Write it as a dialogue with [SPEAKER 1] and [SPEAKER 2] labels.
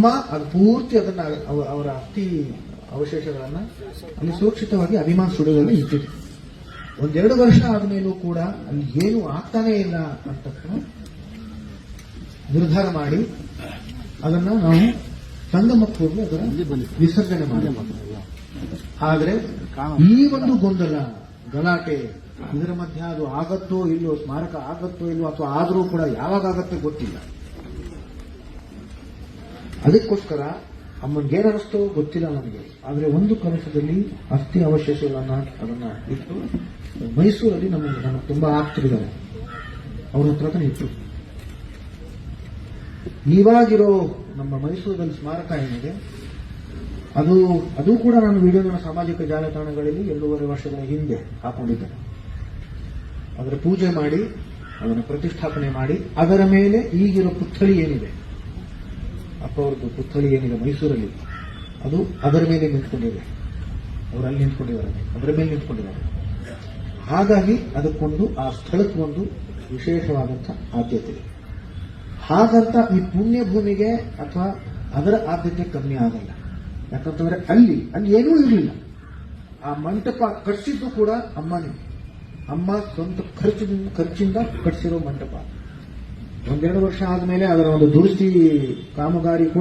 [SPEAKER 1] ಅಮ್ಮ ಅದು ಪೂರ್ತಿ ಅದನ್ನ ಅವರ ಅಸ್ಥಿ ಅವಶೇಷಗಳನ್ನ ಅಲ್ಲಿ ಸುರಕ್ಷಿತವಾಗಿ ಅಭಿಮಾನ ಸ್ಟುಡಿಯೋದಲ್ಲಿ ಇಟ್ಟಿದೆ. ಒಂದೆರಡು ವರ್ಷ ಆದ್ಮೇಲೂ ಕೂಡ ಅಲ್ಲಿ ಏನು ಆಗ್ತಾನೇ ಇಲ್ಲ ಅಂತ ನಿರ್ಧಾರ ಮಾಡಿ ಅದನ್ನ ನಾವು ಸಂಗಮ ಪೂರ್ವ ಅದರ ವಿಸರ್ಜನೆ ಮಾಡಿ. ಆದ್ರೆ ಈ ಒಂದು ಗೊಂದಲ ಗಲಾಟೆ ಇದರ ಮಧ್ಯೆ ಅದು ಆಗತ್ತೋ ಇಲ್ಲೋ ಸ್ಮಾರಕ ಆಗತ್ತೋ ಇಲ್ಲೋ ಅಥವಾ ಆದರೂ ಕೂಡ ಯಾವಾಗ ಆಗತ್ತೆ ಗೊತ್ತಿಲ್ಲ. ಅದಕ್ಕೋಸ್ಕರ ಅಮ್ಮನಿಗೆ ಅನಿಸ್ತೋ ಗೊತ್ತಿಲ್ಲ ನನಗೆ ಆದ್ರೆ ಒಂದು ಕನಸದಲ್ಲಿ ಅಸ್ಥಿ ಅವಶೇಷಗಳನ್ನ ಅದನ್ನ ಇಟ್ಟು ಮೈಸೂರಲ್ಲಿ ನಮ್ಮ ನಮಗೆ ತುಂಬಾ ಆಗ್ತಿದ್ದಾರೆ ಅವ್ರ ಹತ್ರ ಇತ್ತು ಇವಾಗಿರೋ ನಮ್ಮ ಮೈಸೂರಲ್ಲಿ ಸ್ಮಾರಕ ಏನಿದೆ, ಅದು ಅದು ಕೂಡ ನಾನು ವಿಡಿಯೋನ ಸಾಮಾಜಿಕ ಜಾಲತಾಣಗಳಲ್ಲಿ ಎರಡೂವರೆ ವರ್ಷಗಳ ಹಿಂದೆ ಹಾಕೊಂಡಿದ್ದೇನೆ. ಅದರ ಪೂಜೆ ಮಾಡಿ, ಅದನ್ನು ಪ್ರತಿಷ್ಠಾಪನೆ ಮಾಡಿ, ಅದರ ಮೇಲೆ ಈಗಿರೋ ಪುತ್ಥಳಿ ಏನಿದೆ ಅಪ್ಪ ಅವ್ರದ್ದು ಪುತ್ಥಳಿ ಏನಿದೆ ಮೈಸೂರಲ್ಲಿ, ಅದು ಅದರ ಮೇಲೆ ನಿಂತ್ಕೊಂಡಿದೆ. ಅವರು ಅಲ್ಲಿ ನಿಂತ್ಕೊಂಡಿದ್ದಾರೆ, ಅದರ ಮೇಲೆ ನಿಂತ್ಕೊಂಡಿದ್ದಾರೆ. ಹಾಗಾಗಿ ಅದಕ್ಕೊಂದು, ಆ ಸ್ಥಳಕ್ಕೆ ಒಂದು ವಿಶೇಷವಾದಂಥ ಆದ್ಯತೆ. ಹಾಗಂತ ಈ ಪುಣ್ಯ ಭೂಮಿಗೆ ಅಥವಾ ಅದರ ಆದ್ಯತೆ ಕಮ್ಮಿ ಆಗಲ್ಲ. ಯಾಕಂತಂದ್ರೆ ಅಲ್ಲಿ ಅಲ್ಲಿ ಏನೂ ಇರಲಿಲ್ಲ. ಆ ಮಂಟಪ ಕಟ್ಸಿದ್ದು ಕೂಡ ಅಮ್ಮನೇ. ಅಮ್ಮ ಸ್ವಂತ ಖರ್ಚಿನಿಂದ, ಖರ್ಚಿಂದ ಕಟ್ಸಿರೋ ಮಂಟಪ. ಒಂದೆರಡು ವರ್ಷ ಆದ್ಮೇಲೆ ಅದರ ಒಂದು ದುರಸ್ತಿ ಕಾಮಗಾರಿ